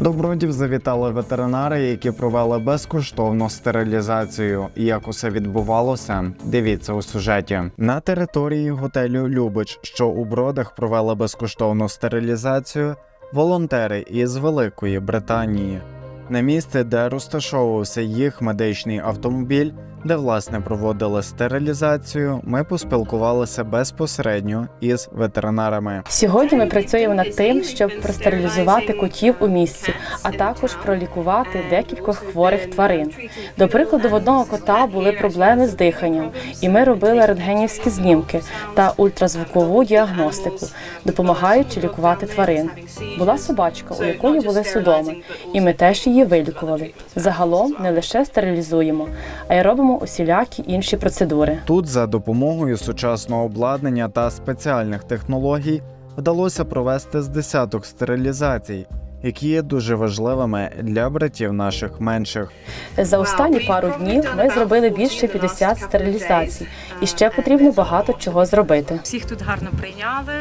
До бродів завітали ветеринари, які провели безкоштовну стерилізацію. Як усе відбувалося, дивіться у сюжеті. На території готелю Любич, що у бродах провели безкоштовну стерилізацію, волонтери із Великої Британії. На місце, де розташовувався їх медичний автомобіль, де власне проводили стерилізацію, ми поспілкувалися безпосередньо із ветеринарами. Сьогодні ми працюємо над тим, щоб простерилізувати котів у місці, а також пролікувати декількох хворих тварин. До прикладу, в одного кота були проблеми з диханням, і ми робили рентгенівські знімки та ультразвукову діагностику, допомагаючи лікувати тварин. Була собачка, у якої були судоми, і ми теж її вилікували. Загалом не лише стерилізуємо, а й робимо усілякі інші процедури. Тут за допомогою сучасного обладнання та спеціальних технологій вдалося провести з десяток стерилізацій, які є дуже важливими для братів наших менших. За останні пару днів ми зробили більше 50 стерилізацій, і ще потрібно багато чого зробити. Всіх тут гарно прийняли.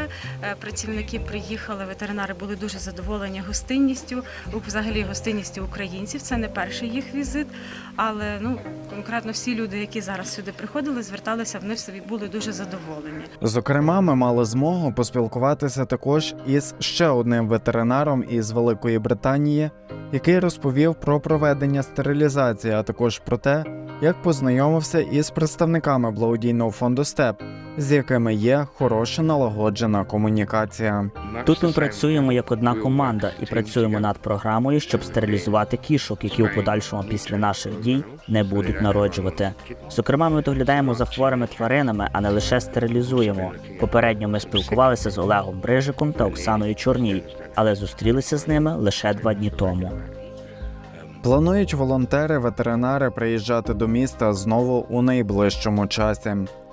е, Працівники приїхали, ветеринари були дуже задоволені гостинністю, взагалі гостинністю українців. Це не перший їх візит, але ну конкретно всі люди, які зараз сюди приходили, зверталися, вони собі були дуже задоволені. Зокрема, ми мали змогу поспілкуватися також із ще одним ветеринаром із Великої Британії, який розповів про проведення стерилізації, а також про те, як познайомився із представниками благодійного фонду СТЕП, з якими є хороша налагоджена комунікація. Тут ми працюємо як одна команда і працюємо над програмою, щоб стерилізувати кішок, які у подальшому після наших дій не будуть народжувати. Зокрема, ми доглядаємо за хворими тваринами, а не лише стерилізуємо. Попередньо ми спілкувалися з Олегом Брижиком та Оксаною Чорній, але зустрілися з ними лише два дні тому. Планують волонтери-ветеринари приїжджати до міста знову у найближчому часі.